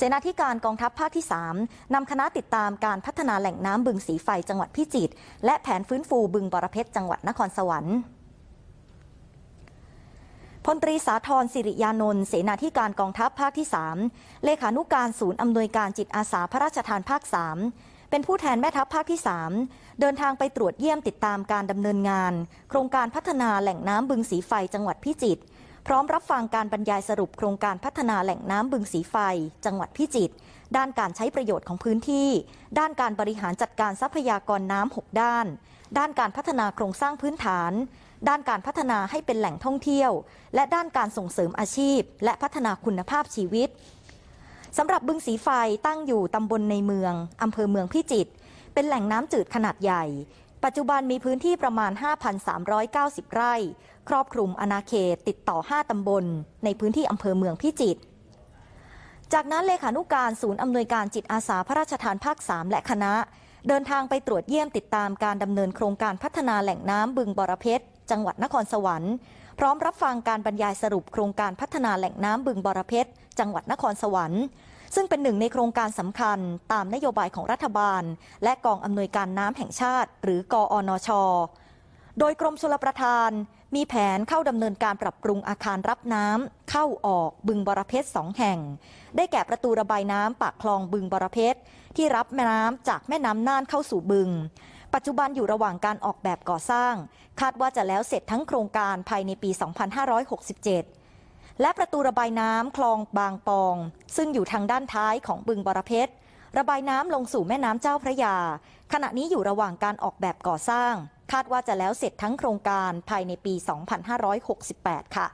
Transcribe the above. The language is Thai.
เสนาธิการกองทัพภาคที่ 3 นำคณะติดตามการพัฒนาแหล่งน้ำบึงสีไฟจังหวัดพิจิตรและแผนฟื้นฟูบึงบรเพชรจังหวัดนครสวรรค์พลตรีสาธรสิริยานนท์เสนาธิการกองทัพภาคที่ 3 เลขานุการศูนย์อำนวยการจิตอาสาพระราชทานภาค 3 เป็นผู้แทนแม่ทัพภาคที่ 3 เดินทางไปตรวจเยี่ยมติดตามการดำเนินงาน โครงการพัฒนาแหล่งน้ำบึงสีไฟจังหวัดพิจิตร พร้อมรับฟังการบรรยายสรุปโครงการพัฒนาแหล่งน้ำบึงสีไฟ จังหวัดพิจิตร ด้านการใช้ประโยชน์ของพื้นที่ ด้านการบริหารจัดการทรัพยากรน้ำหกด้าน ด้านการพัฒนาโครงสร้างพื้นฐาน ด้านการพัฒนาให้เป็นแหล่งท่องเที่ยว และด้านการส่งเสริมอาชีพ และพัฒนาคุณภาพชีวิตสำหรับบึงสีไฟตั้งอยู่ตำบลในเมืองอำเภอเมืองพิจิตรเป็นแหล่งน้ำจืดขนาดใหญ่ ปัจจุบันมีพื้นที่ประมาณ 5,390 ไร่ ครอบคลุมอาณาเขตติดต่อ 5 ตำบล ในพื้นที่อำเภอเมืองพิจิตร จากนั้นเลขานุการศูนย์อำนวยการจิตอาสาพระราชทานภาค 3 และคณะ เดินทางไปตรวจเยี่ยมติดตามการดำเนินโครงการพัฒนาแหล่งน้ำบึงบรเพชร จังหวัดนครสวรรค์ พร้อมรับฟังการบรรยายสรุปโครงการพัฒนาแหล่งน้ำบึงบรเพชร จังหวัดนครสวรรค์ ซึ่งเป็นหนึ่งในโครงการสำคัญตามนโยบายของรัฐบาล และกองอำนวยการน้ำแห่งชาติ หรือกอนช โดยกรมชลประทาน มีแผนเข้าดำเนินการปรับปรุงอาคารรับน้ำเข้าออกบึงบรเพชรสองแห่ง ได้แก่ประตูระบายน้ำปากคลองบึงบรเพชรที่รับแม่น้ำจากแม่น้ำน่านเข้าสู่บึงปัจจุบันอยู่ระหว่างการออกแบบก่อสร้าง คาดว่าจะแล้วเสร็จทั้งโครงการภายในปี 2567 และประตูระบายน้ำคลองบางปอง ซึ่งอยู่ทางด้านท้ายของบึงบรเพชรระบายน้ำลงสู่แม่น้ำเจ้าพระยา ขณะนี้อยู่ระหว่างการออกแบบก่อสร้าง คาดว่าจะแล้วเสร็จทั้งโครงการภายในปี 2568 ค่ะ